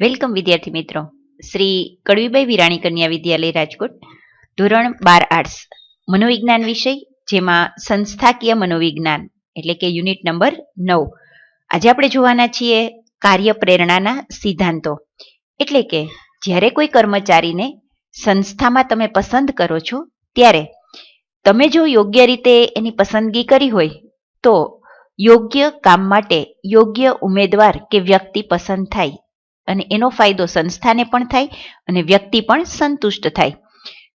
Welcome વિદ્યાર્થી મિત્રો. શ્રી કડવીબાઈ વિરાણી કન્યા વિદ્યાલય રાજકોટ, ધોરણ બાર આર્ટ્સ. મનોવિજ્ઞાન વિષય, જેમાં સંસ્થાકીય મનોવિજ્ઞાન, એટલે કે યુનિટ નંબર નવ. આજે આપણે જોવાના છીએ કાર્ય પ્રેરણાના સિદ્ધાંતો. એટલે કે, જ્યારે કોઈ કર્મચારીને સંસ્થામાં તમે પસંદ કરો છો, ત્યારે તમે જો યોગ્ય રીતે એની પસંદગી કરી હોય, તો યોગ્ય કામ માટે યોગ્ય ઉમેદવાર કે વ્યક્તિ પસંદ થાય. અને એનો ફાયદો સંસ્થાને પણ થાય અને વ્યક્તિ પણ સંતુષ્ટ થાય.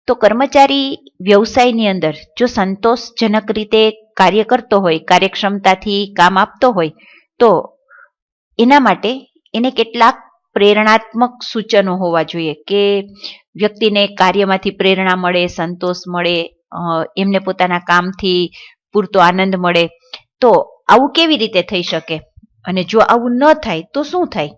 તો કર્મચારી વ્યવસાયની અંદર જો સંતોષજનક રીતે કાર્ય કરતો હોય, કાર્યક્ષમતાથી કામ આપતો હોય, તો એના માટે એને કેટલાક પ્રેરણાત્મક સૂચનો હોવા જોઈએ કે વ્યક્તિને કાર્યમાંથી પ્રેરણા મળે, સંતોષ મળે એમને પોતાના કામથી પૂરતો આનંદ મળે. તો આવું કેવી રીતે થઈ શકે? અને જો આવું ન થાય તો શું થાય?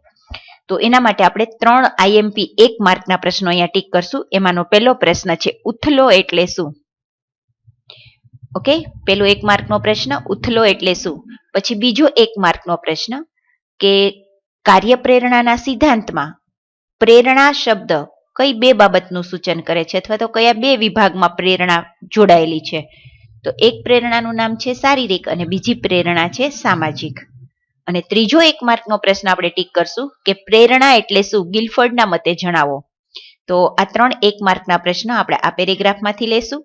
તો એના માટે આપણે ત્રણ આઈએમપી એક માર્કના પ્રશ્નો અહીંયા ટીક કરશું. એમાંનો પહેલો પ્રશ્ન છે, ઉથલો એટલે શું? ઓકે પેલો એક માર્કનો પ્રશ્ન, ઉથલો એટલે શું? પછી બીજો એક માર્કનો પ્રશ્ન, કે કાર્ય પ્રેરણાના સિદ્ધાંતમાં પ્રેરણા શબ્દ કઈ બે બાબતનું સૂચન કરે છે? અથવા તો કયા બે વિભાગમાં પ્રેરણા જોડાયેલી છે? તો એક પ્રેરણાનું નામ છે શારીરિક અને બીજી પ્રેરણા છે સામાજિક. અને ત્રીજો એક માર્કનો પ્રશ્ન આપણે ટીક કરશું કે પ્રેરણા એટલે શું? ગિલફર્ડના મતે જણાવો. તો આ ત્રણ એક માર્કના પ્રશ્ન આપણે આ પેરેગ્રાફમાંથી લેશું.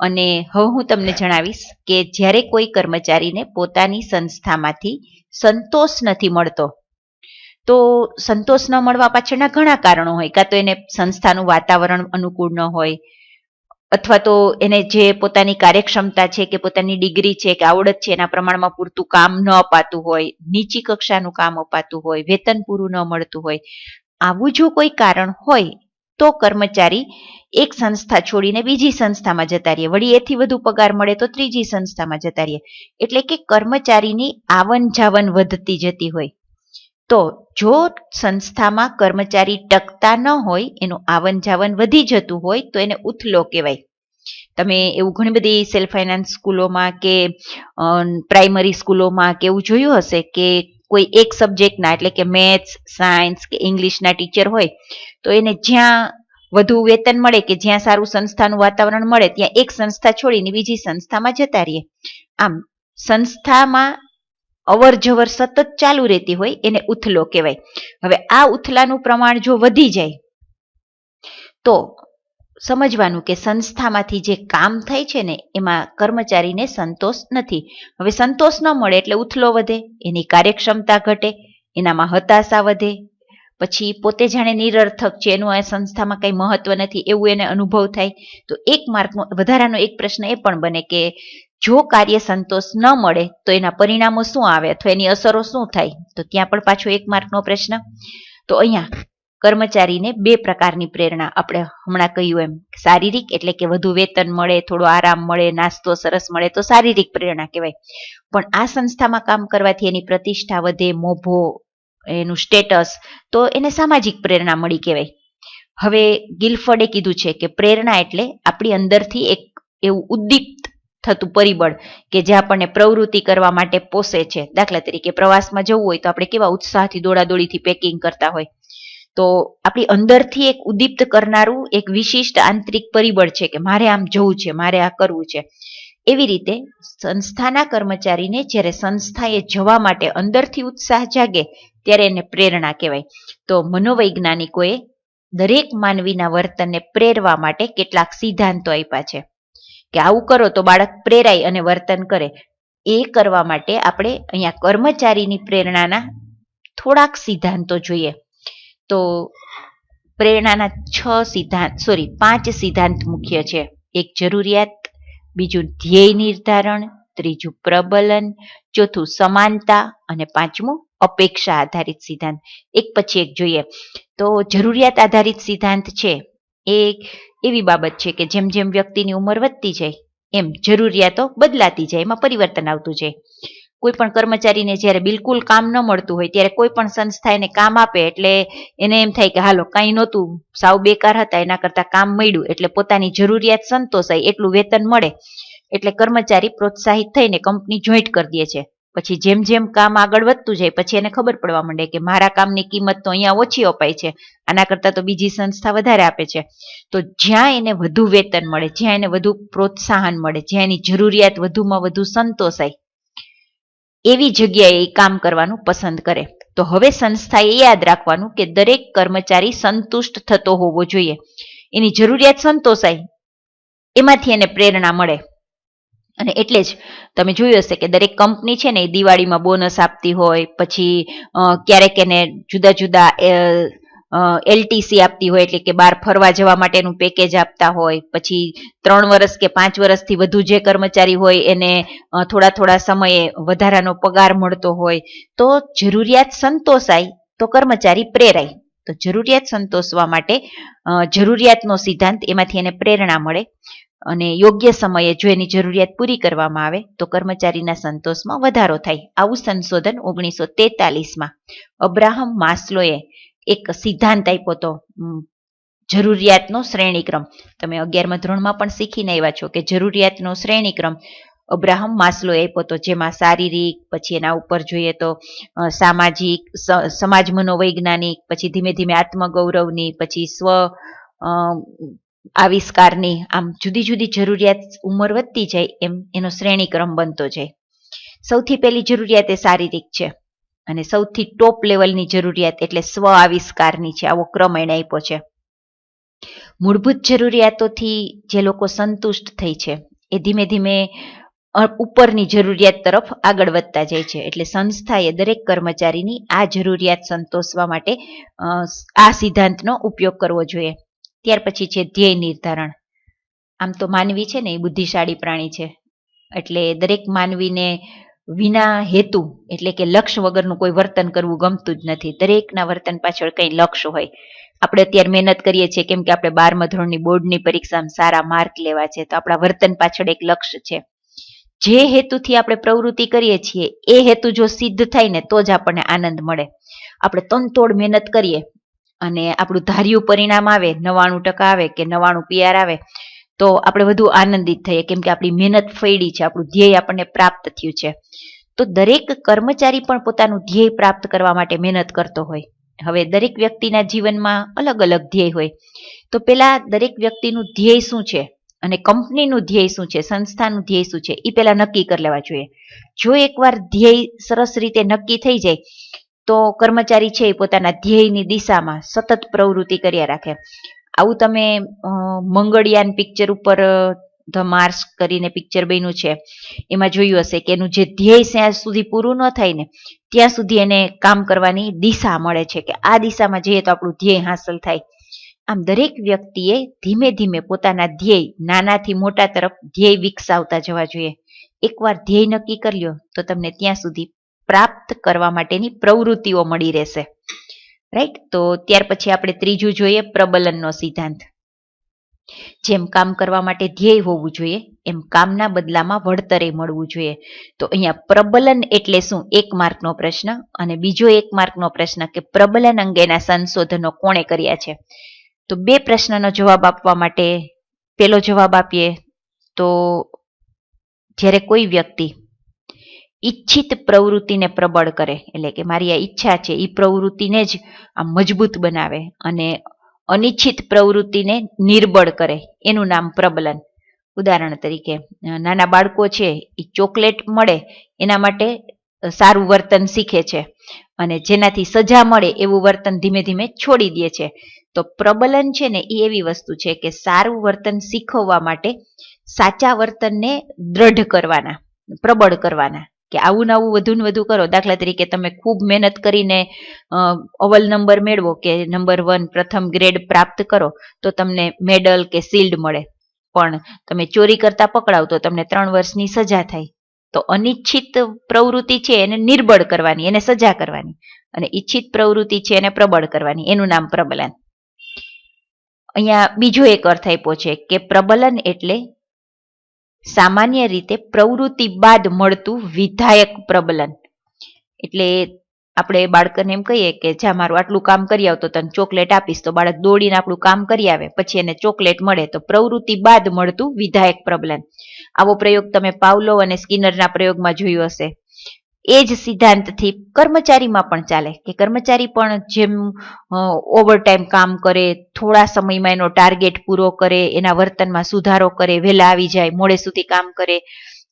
અને હવે હું તમને જણાવીશ કે જ્યારે કોઈ કર્મચારીને પોતાની સંસ્થામાંથી સંતોષ નથી મળતો, તો સંતોષ ન મળવા પાછળના ઘણા કારણો હોય. કાં તો એને સંસ્થાનું વાતાવરણ અનુકૂળ ન હોય અથવા તો એને જે પોતાની કાર્યક્ષમતા છે કે પોતાની ડિગ્રી છે કે આવડત છે એના પ્રમાણમાં પૂરતું કામ ન અપાતું હોય, નીચી કક્ષાનું કામ અપાતું હોય, વેતન પૂરું ન મળતું હોય, આવું જો કોઈ કારણ હોય, તો કર્મચારી એક સંસ્થા છોડીને બીજી સંસ્થામાં જતા રહીએ. વળી એથી વધુ પગાર મળે તો ત્રીજી સંસ્થામાં જતા રહીએ. એટલે કે કર્મચારીની આવન જાવન વધતી જતી હોય. તો જો સંસ્થામાં કર્મચારી ટકતા ન હોય, એનું આવન જાવન વધી જતું હોય, તો એને ઉથલો કહેવાય. તમે એવું ઘણી બધી સેલ્ફ ફાઇનાન્સ સ્કૂલોમાં કે પ્રાઇમરી સ્કૂલોમાં કે એવું જોયું હશે કે કોઈ એક સબ્જેક્ટના એટલે કે મેથ્સ સાયન્સ કે ઇંગ્લિશના ટીચર હોય, તો એને જ્યાં વધુ વેતન મળે કે જ્યાં સારું સંસ્થાનું વાતાવરણ મળે, ત્યાં એક સંસ્થા છોડીને બીજી સંસ્થામાં જતા રહીએ. આમ, સંસ્થામાં અવર જવર સતત ચાલુ રહેતી હોય એને ઉથલો કહેવાય. હવે આ ઉથલાનું પ્રમાણ જો વધી જાય, તો સમજવાનું કે સંસ્થામાંથી જે કામ થાય છે ને, એમાં કર્મચારીને સંતોષ નથી. હવે સંતોષ ન મળે એટલે ઉથલો વધે, એની કાર્યક્ષમતા ઘટે, એનામાં હતાશા વધે, પછી પોતે જાણે નિરર્થક છે, એનું આ સંસ્થામાં કંઈ મહત્વ નથી, એવું એને અનુભવ થાય. તો એક માર્કનો, વધારાનો એક પ્રશ્ન એ પણ બને કે જો કાર્ય સંતોષ ન મળે, તો એના પરિણામો શું આવે? અથવા એની અસરો શું થાય? તો ત્યાં પણ પાછો એક માર્કનો પ્રશ્ન. તો અહીંયા કર્મચારીને બે પ્રકારની પ્રેરણા આપણે હમણાં કહ્યું એમ. શારીરિક એટલે કે વધુ વેતન મળે, થોડો આરામ મળે, નાસ્તો સરસ મળે, તો શારીરિક પ્રેરણા કહેવાય. પણ આ સંસ્થામાં કામ કરવાથી એની પ્રતિષ્ઠા વધે, મોભો, એનું સ્ટેટસ, તો એને સામાજિક પ્રેરણા મળી કહેવાય. હવે ગિલફર્ડે કીધું છે કે પ્રેરણા એટલે આપણી અંદરથી એક એવું ઉદ્દીપ્ત થતું પરિબળ કે જે આપણને પ્રવૃત્તિ કરવા માટે પોષે છે. દાખલા તરીકે પ્રવાસમાં જવું હોય તો આપણે કેવા ઉત્સાહથી દોડાદોડીથી પેકિંગ કરતા હોય. તો આપણી અંદરથી એક ઉદીપ્ત કરનારું એક વિશિષ્ટ આંતરિક પરિબળ છે કે મારે આમ જવું છે, મારે આ કરવું છે. એવી રીતે સંસ્થાના કર્મચારીને જ્યારે સંસ્થાએ જવા માટે અંદરથી ઉત્સાહ જાગે ત્યારે એને પ્રેરણા કહેવાય. તો મનોવૈજ્ઞાનિકોએ દરેક માનવીના વર્તનને પ્રેરવા માટે કેટલાક સિદ્ધાંતો આપ્યા છે. કે આવું કરો તો બાળક પ્રેરાય અને વર્તન કરે. એ કરવા માટે આપણે અહીંયા કર્મચારીની પ્રેરણાના થોડાક સિદ્ધાંતો જોઈએ. તો પ્રેરણાના છ સિદ્ધાંત સોરી પાંચ સિદ્ધાંત મુખ્ય છે. એક જરૂરિયાત, બીજું ધ્યેય નિર્ધારણ, ત્રીજું પ્રબલન, ચોથું સમાનતા અને પાંચમું અપેક્ષા આધારિત સિદ્ધાંત. એક પછી એક જોઈએ. તો જરૂરિયાત આધારિત સિદ્ધાંત છે. એ એવી બાબત છે કે જેમ જેમ વ્યક્તિની ઉંમર વધતી જાય, એમ જરૂરિયાતો બદલાતી જાય, એમાં પરિવર્તન આવતું જાય. કોઈ પણ કર્મચારીને જ્યારે બિલકુલ કામ ન મળતું હોય, ત્યારે કોઈ પણ સંસ્થા એને કામ આપે એટલે એને એમ થાય કે, હાલો, કાંઈ નહોતું, સાવ બેકાર હતા, એના કરતાં કામ મળ્યું, એટલે પોતાની જરૂરિયાત સંતોષાય, એટલું વેતન મળે. એટલે કર્મચારી પ્રોત્સાહિત થઈને કંપની જોઈન્ટ કરી દે છે. પછી જેમ જેમ કામ આગળ વધતું જાય, પછી એને ખબર પડવા માંડે કે મારા કામની કિંમત તો અહીંયા ઓછી અપાય છે, આના કરતાં તો બીજી સંસ્થા વધારે આપે છે. તો જ્યાં એને વધુ વેતન મળે, જ્યાં એને વધુ પ્રોત્સાહન મળે, જ્યાં એની જરૂરિયાત વધુમાં વધુ સંતોષાય, એવી જગ્યાએ એ કામ કરવાનું પસંદ કરે. તો હવે સંસ્થાએ યાદ રાખવાનું કે દરેક કર્મચારી સંતુષ્ટ થતો હોવો જોઈએ. એની જરૂરિયાત સંતોષાય, એમાંથી એને પ્રેરણા મળે. અને એટલે જ તમે જોયું હશે કે દરેક કંપની છે ને એ દિવાળીમાં બોનસ આપતી હોય, પછી ક્યારેક એને જુદા જુદા એલટીસી આપતી હોય એટલે કે બહાર ફરવા જવા માટેનું પેકેજ આપતા હોય, પછી ત્રણ વર્ષ કે પાંચ વર્ષથી વધુ જે કર્મચારી હોય એને થોડા થોડા સમયે વધારાનો પગાર મળતો હોય, તો જરૂરિયાત સંતોષાય, તો કર્મચારી પ્રેરાય. તો જરૂરિયાત સંતોષવા માટે જરૂરિયાતનો સિદ્ધાંત એમાંથી એને પ્રેરણા મળે. અને યોગ્ય સમયે જો એની જરૂરિયાત પૂરી કરવામાં આવે, તો કર્મચારીના સંતોષમાં વધારો થાય. આવું સંશોધન ઓગણીસો તેતાલીસમાં અબ્રાહમ માસ્લોએ એક સિદ્ધાંત આપ્યો હતો જરૂરિયાતનો શ્રેણીક્રમ. તમે અગિયારમા ધોરણમાં પણ શીખીને આવ્યા છો કે જરૂરિયાતનો શ્રેણીક્રમ અબ્રાહમ માસ્લોએ આપ્યો હતો, જેમાં શારીરિક, પછી એના ઉપર જોઈએ તો સામાજિક સમાજ મનોવૈજ્ઞાનિક, પછી ધીમે ધીમે આત્મગૌરવની, પછી સ્વ આવિષ્કારની આમ જુદી જુદી જરૂરિયાત ઉંમર વધતી જાય એમ એનો શ્રેણીક્રમ બનતો જાય. સૌથી પહેલી જરૂરિયાત એ શારીરિક છે અને સૌથી ટોપ લેવલની જરૂરિયાત એટલે સ્વ આવિષ્કારની છે. આવો ક્રમ એને આપ્યો છે. મૂળભૂત જરૂરિયાતોથી જે લોકો સંતુષ્ટ થઈ છે એ ધીમે ધીમે ઉપરની જરૂરિયાત તરફ આગળ વધતા જાય છે. એટલે સંસ્થાએ દરેક કર્મચારીની આ જરૂરિયાત સંતોષવા માટે આ સિદ્ધાંતનો ઉપયોગ કરવો જોઈએ. ત્યાર પછી છે ધ્યેય નિર્ધારણ. આમ તો માનવી છે ને એ બુદ્ધિશાળી પ્રાણી છે. એટલે દરેક માનવીને વિના હેતુ, એટલે કે લક્ષ્ય વગરનું કોઈ વર્તન કરવું ગમતું જ નથી. દરેકના વર્તન પાછળ કંઈ લક્ષ્ય હોય. આપણે અત્યારે મહેનત કરીએ છીએ, કેમ કે આપણે બારમા ધોરણની બોર્ડની પરીક્ષામાં સારા માર્ક લેવા છે, તો આપણા વર્તન પાછળ એક લક્ષ્ય છે. જે હેતુથી આપણે પ્રવૃત્તિ કરીએ છીએ, એ હેતુ જો સિદ્ધ થાય ને, તો જ આપણને આનંદ મળે. આપણે તનતોડ મહેનત કરીએ અને આપણું ધાર્યું પરિણામ આવે, નવાણું ટકા આવે કે નવાણું પીઆર આવે, તો આપણે વધુ આનંદિત થઈએ. કેમ કે આપણી મહેનત ફેડી છે, આપણું ધ્યેય આપણને પ્રાપ્ત થયું છે. તો દરેક કર્મચારી પણ પોતાનું ધ્યેય પ્રાપ્ત કરવા માટે મહેનત કરતો હોય. હવે દરેક વ્યક્તિના જીવનમાં અલગ અલગ ધ્યેય હોય. તો પેલા દરેક વ્યક્તિનું ધ્યેય શું છે અને કંપનીનું ધ્યેય શું છે, સંસ્થાનું ધ્યેય શું છે એ પેલા નક્કી કરી લેવા જોઈએ. જો એકવાર ધ્યેય સરસ રીતે નક્કી થઈ જાય તો કર્મચારી છે એ પોતાના ધ્યેયની દિશામાં સતત પ્રવૃત્તિ કર્યા રાખે. આવું તમે મંગળયાન પિક્ચર ઉપર ધ માર્સ કરીને પિક્ચર બન્યું છે. એમાં જોયું હશે કે એનું જે ધ્યેય ત્યાં સુધી પૂરું ન થાય ને, ત્યાં સુધી એને કામ કરવાની દિશા મળે છે કે આ દિશામાં જઈએ તો આપણું ધ્યેય હાંસલ થાય. આમ દરેક વ્યક્તિએ ધીમે ધીમે પોતાના ધ્યેય નાનાથી મોટા તરફ ધ્યેય વિકસાવતા જવા જોઈએ. એકવાર ધ્યેય નક્કી કરી લ્યો તો તમને ત્યાં સુધી પ્રાપ્ત કરવા માટેની પ્રવૃત્તિઓ મળી રહેશે. રાઈટ તો ત્યાર પછી આપણે ત્રીજું જોઈએ પ્રબલનનો સિદ્ધાંત. જેમ કામ કરવા માટે ધ્યેય હોવું જોઈએ, એમ કામના બદલામાં વળતરે મળવું જોઈએ. તો અહીંયા પ્રબલન એટલે શું? એક માર્કનો પ્રશ્ન અને બીજો એક માર્કનો પ્રશ્ન કે પ્રબલન અંગેના સંશોધનો કોણે કર્યા છે? તો બે પ્રશ્નનો જવાબ આપવા માટે, પેલો જવાબ આપીએ તો જ્યારે કોઈ વ્યક્તિ ઈચ્છિત પ્રવૃત્તિને પ્રબળ કરે. એટલે કે મારી આ ઈચ્છા છે એ પ્રવૃત્તિને જ આમ મજબૂત બનાવે અને અનિચ્છિત પ્રવૃત્તિને નિર્બળ કરે. એનું નામ પ્રબલન. ઉદાહરણ તરીકે નાના બાળકો છે એ ચોકલેટ મળે, એના માટે સારું વર્તન શીખે છે અને જેનાથી સજા મળે એવું વર્તન ધીમે ધીમે છોડી દે છે. તો પ્રબલન છે ને એ એવી વસ્તુ છે કે સારું વર્તન શીખવવા માટે સાચા વર્તનને દ્રઢ કરવાના, પ્રબળ કરવાના. કે આવું ને આવું વધુ ને વધુ કરો. દાખલા તરીકે તમે ખૂબ મહેનત કરીને અવલ નંબર મેળવો કે નંબર વન પ્રથમ ગ્રેડ પ્રાપ્ત કરો, તો તમને મેડલ કે શિલ્ડ મળે. પણ તમે ચોરી કરતા પકડાવ તો તમને ત્રણ વર્ષની સજા થાય. તો અનિચ્છિત પ્રવૃત્તિ છે એને નિર્બળ કરવાની, એને સજા કરવાની. અને ઈચ્છિત પ્રવૃત્તિ છે એને પ્રબળ કરવાની. એનું નામ પ્રબલન. અહીંયા બીજો એક અર્થ આપ્યો છે કે પ્રબલન એટલે સામાન્ય રીતે પ્રવૃત્તિ બાદ મળતું વિધાયક પ્રબલન. એટલે આપણે બાળકને એમ કહીએ કે જા મારું આટલું કામ કરી આવતો તને ચોકલેટ આપીશ, તો બાળક દોડીને આપણું કામ કરી આવે, પછી એને ચોકલેટ મળે, તો પ્રવૃત્તિ બાદ મળતું વિધાયક પ્રબલન. આવો પ્રયોગ તમે પાવલો અને સ્કિનરના પ્રયોગમાં જોયો હશે. એ જ સિદ્ધાંતથી કર્મચારીમાં પણ ચાલે કે કર્મચારી પણ જેમ ઓવરટાઈમ કામ કરે, થોડા સમયમાં એનો ટાર્ગેટ પૂરો કરે, એના વર્તનમાં સુધારો કરે, વહેલા આવી જાય, મોડે સુધી કામ કરે,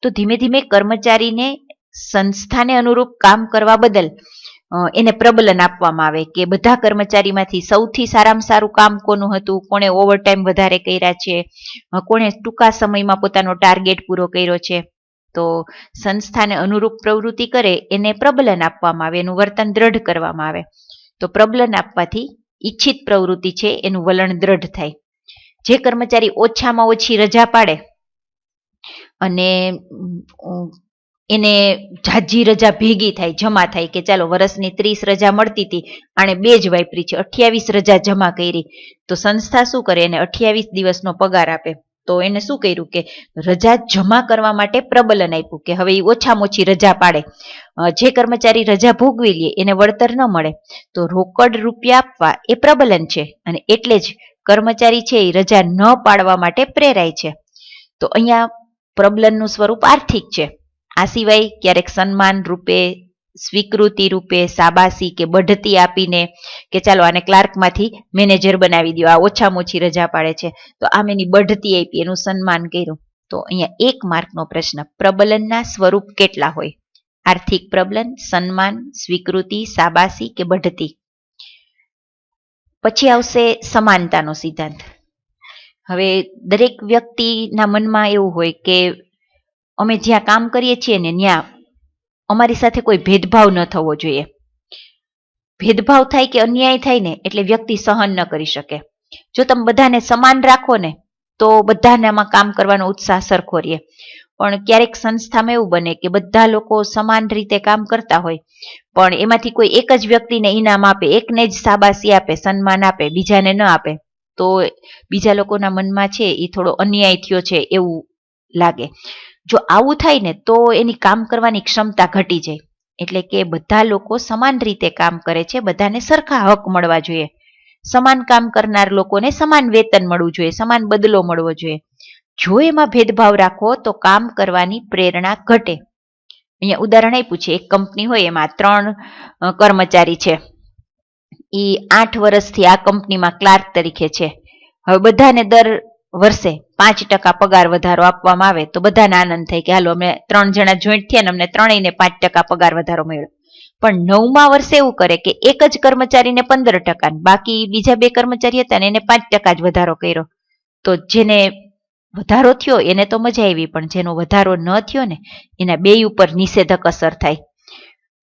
તો ધીમે ધીમે કર્મચારીને સંસ્થાને અનુરૂપ કામ કરવા બદલ એને પ્રબલન આપવામાં આવે કે બધા કર્મચારીમાંથી સૌથી સારામાં સારું કામ કોનું હતું, કોણે ઓવરટાઈમ વધારે કર્યા છે કોણે ટૂંકા સમયમાં પોતાનો ટાર્ગેટ પૂરો કર્યો છે તો સંસ્થાને અનુરૂપ પ્રવૃત્તિ કરે, એને પ્રબલન આપવામાં આવે, એનું વર્તન દ્રઢ કરવામાં આવે. તો પ્રબલન આપવાથી ઈચ્છિત પ્રવૃત્તિ છે, એનું વલણ દ્રઢ થાય. જે કર્મચારી ઓછામાં ઓછી રજા પાડે અને એને જાજી રજા ભેગી થાય, જમા થાય કે ચાલો વર્ષની ત્રીસ રજા મળતી હતી, આણે બે જ વાપરી છે, અઠ્યાવીસ રજા જમા કરી, તો સંસ્થા શું કરે, એને અઠ્યાવીસ દિવસનો પગાર આપે. તો એને શું કર્યું કે રજા જમા કરવા માટે પ્રબલન આપ્યું કે હવે એ ઓછામાં ઓછી રજા પાડે. જે કર્મચારી રજા ભોગવી લે એને વળતર ન મળે, તો રોકડ રૂપિયા આપવા એ પ્રબલન છે અને એટલે જ કર્મચારી છે એ રજા ન પાડવા માટે પ્રેરાય છે. તો અહીંયા પ્રબલનનું સ્વરૂપ આર્થિક છે. આ સિવાય ક્યારેક સન્માન રૂપે સ્વીકૃતિ રૂપે સાબાસી કે બઢતી આપીને કે ચાલો આને ક્લાર્કમાંથી મેનેજર બનાવી દો આ ઓછામાં ઓછી રજા પાડે છે. તો આમ એની બઢતી આપી, એનું સન્માન કર્યું. તો અહીંયા એક માર્કનો પ્રશ્ન. પ્રબલનના સ્વરૂપ કેટલા હોય? આર્થિક પ્રબલન, સન્માન, સ્વીકૃતિ સાબાસી કે બઢતી? પછી આવશે સમાનતાનો સિદ્ધાંત. હવે દરેક વ્યક્તિના મનમાં એવું હોય કે અમે જ્યાં કામ કરીએ છીએ ને ત્યાં અમારી સાથે કોઈ ભેદભાવ ન થવો જોઈએ. ભેદભાવ થાય કે અન્યાય થાય ને એટલે વ્યક્તિ સહન ન કરી શકે. જો તમે બધાને સમાન રાખો ને, તો બધાને આમાં કામ કરવાનો ઉત્સાહ સરખો રહે. પણ ક્યારેક સંસ્થામાં એવું બને કે બધા લોકો સમાન રીતે કામ કરતા હોય, પણ એમાંથી કોઈ એક જ વ્યક્તિને ઇનામ આપે, એકને જ સાબાસી આપે, સન્માન આપે, બીજાને ન આપે, તો બીજા લોકોના મનમાં છે એ થોડો અન્યાય થયો છે એવું લાગે. જો આવું થાય ને, તો એની કામ કરવાની ક્ષમતા ઘટી જાય. એટલે કે બધા લોકો સમાન રીતે કામ કરે છે, બધાને સરખા હક મળવા જોઈએ. સમાન કામ કરનાર લોકોને સમાન વેતન મળવું જોઈએ, સમાન બદલો મળવો જોઈએ. જો એમાં ભેદભાવ રાખો તો કામ કરવાની પ્રેરણા ઘટે. અહીંયા ઉદાહરણ આપ્યું છે, એક કંપની હોય, એમાં ત્રણ કર્મચારી છે. એ આઠ વર્ષથી આ કંપનીમાં ક્લાર્ક તરીકે છે. હવે બધાને દર વર્ષે પાંચ ટકા પગાર વધારો આપવામાં આવે તો બધાને આનંદ થાય કે હાલો અમે ત્રણ જણા જોઈન્ટ થયા ને અમને ત્રણેયને પાંચ ટકા પગાર વધારો મળ્યો. પણ નવમા વર્ષે એવું કરે કે એક જ કર્મચારીને પંદર ટકા બાકી બીજા બે કર્મચારી હતા ને એને પાંચ ટકા જ વધારો કર્યો. તો જેને વધારો થયો એને તો મજા આવી, પણ જેનો વધારો ન થયો ને એના બે ઉપર નિષેધક અસર થાય.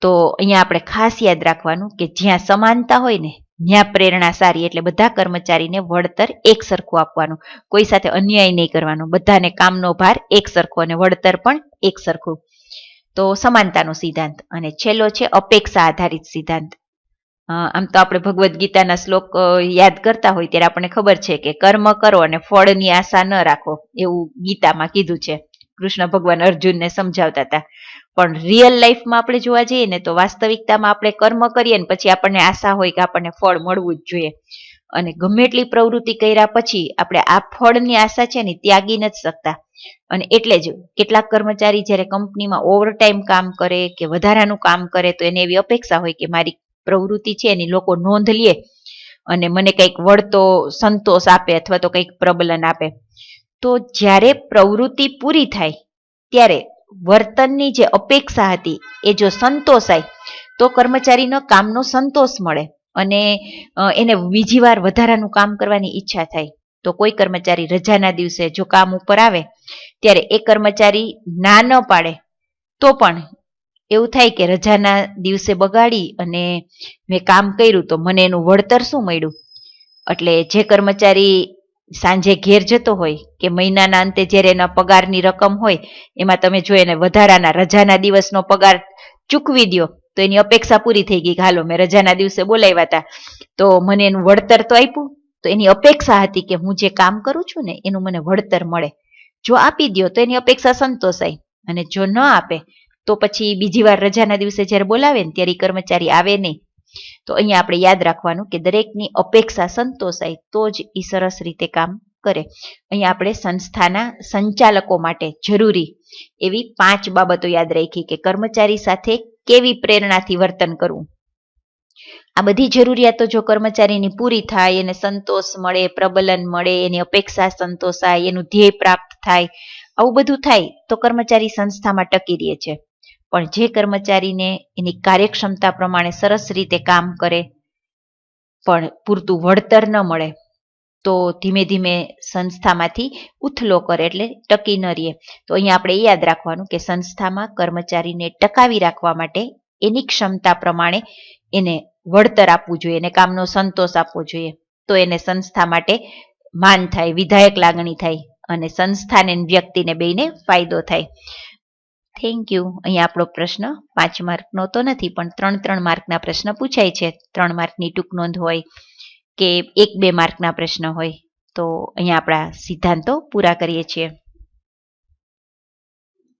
તો અહીંયા આપણે ખાસ યાદ રાખવાનું કે જ્યાં સમાનતા હોય ને ત્યાં પ્રેરણા સારી એટલે બધા કર્મચારીને વળતર એક સરખું આપવાનું. કોઈ સાથે અન્યાય નહીં કરવાનો. બધાને કામનો ભાર એક સરખો અને વળતર પણ એક સરખું. તો સમાનતાનો સિદ્ધાંત. અને છેલ્લો છે અપેક્ષા આધારિત સિદ્ધાંત. આમ તો આપણે ભગવદ્ ગીતાના શ્લોક યાદ કરતા હોય ત્યારે આપણને ખબર છે કે કર્મ કરો અને ફળની આશા ન રાખો. એવું ગીતામાં કીધું છે. કૃષ્ણ ભગવાન અર્જુનને સમજાવતા હતા. પણ રિયલ લાઈફમાં આપણે જોવા જઈએ ને તો વાસ્તવિકતામાં આપણે કર્મ કરીએ ને પછી આપણને આશા હોય કે આપણને ફળ મળવું જ જોઈએ. અને ગમે એટલી પ્રવૃત્તિ કર્યા પછી આપણે આ ફળની આશા છે ને ત્યાગી નથી શકતા. અને એટલે જ કેટલાક કર્મચારી જ્યારે કંપનીમાં ઓવરટાઈમ કામ કરે કે વધારાનું કામ કરે તો એને એવી અપેક્ષા હોય કે મારી પ્રવૃત્તિ છે એની લોકો નોંધ લે અને મને કંઈક વળતો સંતોષ આપે અથવા તો કંઈક પ્રબલન આપે. તો જ્યારે પ્રવૃત્તિ પૂરી થાય, ત્યારે વર્તનની જે અપેક્ષા હતી એ જો સંતોષાય, તો કર્મચારીનો કામનો સંતોષ મળે અને એને બીજી વાર વધારાનું કામ કરવાની ઈચ્છા થાય. તો કોઈ કર્મચારી રજાના દિવસે જો કામ ઉપર આવે, ત્યારે એ કર્મચારી ના ન પાડે, તો પણ એવું થાય કે રજાના દિવસે બગાડી અને મેં કામ કર્યું તો મને એનું વળતર શું મળ્યું? એટલે જે કર્મચારી સાંજે ઘેર જતો હોય કે મહિનાના અંતે જ્યારે એના પગારની રકમ હોય, એમાં તમે જો એને વધારાના રજાના દિવસનો પગાર ચૂકવી દો તો એની અપેક્ષા પૂરી થઈ ગઈ હાલો, મેં રજાના દિવસે બોલાવ્યા હતા તો મને એનું વળતર તો આપ્યું, તો એની અપેક્ષા હતી કે હું જે કામ કરું છું ને એનું મને વળતર મળે. જો આપી દો તો એની અપેક્ષા સંતોષાય. અને જો ન આપે, તો પછી બીજી વાર રજાના દિવસે જ્યારે બોલાવે ને ત્યારે કર્મચારી આવે નહીં. તો અહીંયા આપણે યાદ રાખવાનું કે દરેકની અપેક્ષા સંતોષાય તો જ એ સરસ રીતે કામ કરે. અહીંયા આપણે સંસ્થાના સંચાલકો માટે જરૂરી એવી પાંચ બાબતો યાદ રાખી કે કર્મચારી સાથે કેવી પ્રેરણાથી વર્તન કરવું. આ બધી જરૂરિયાતો જો કર્મચારીની પૂરી થાય, એને સંતોષ મળે, પ્રબલન મળે, એની અપેક્ષા સંતોષાય, એનું ધ્યેય પ્રાપ્ત થાય, આવું બધું થાય તો કર્મચારી સંસ્થામાં ટકી રહે છે. પણ જે કર્મચારીને એની કાર્યક્ષમતા પ્રમાણે સરસ રીતે કામ કરે, પણ પૂરતું વળતર ન મળે, તો ધીમે ધીમે સંસ્થામાંથી ઉથલો કરે એટલે ટકી ન રહીએ. તો અહીંયા આપણે એ યાદ રાખવાનું કે સંસ્થામાં કર્મચારીને ટકાવી રાખવા માટે એની ક્ષમતા પ્રમાણે એને વળતર આપવું જોઈએ, એને કામનો સંતોષ આપવો જોઈએ. તો એને સંસ્થા માટે માન થાય, વિધાયક લાગણી થાય અને સંસ્થાને વ્યક્તિને બેયને ફાયદો થાય. થેન્ક યુ અહીંયા આપણો પ્રશ્ન, પાંચ માર્કનો તો નથી, પણ ત્રણ ત્રણ માર્કના પ્રશ્ન પૂછાય છે. ત્રણ માર્કની ટૂંક નોંધ હોય કે એક, બે માર્કના પ્રશ્ન હોય, તો અહીંયા આપણા સિદ્ધાંતો પૂરા કરીએ છીએ.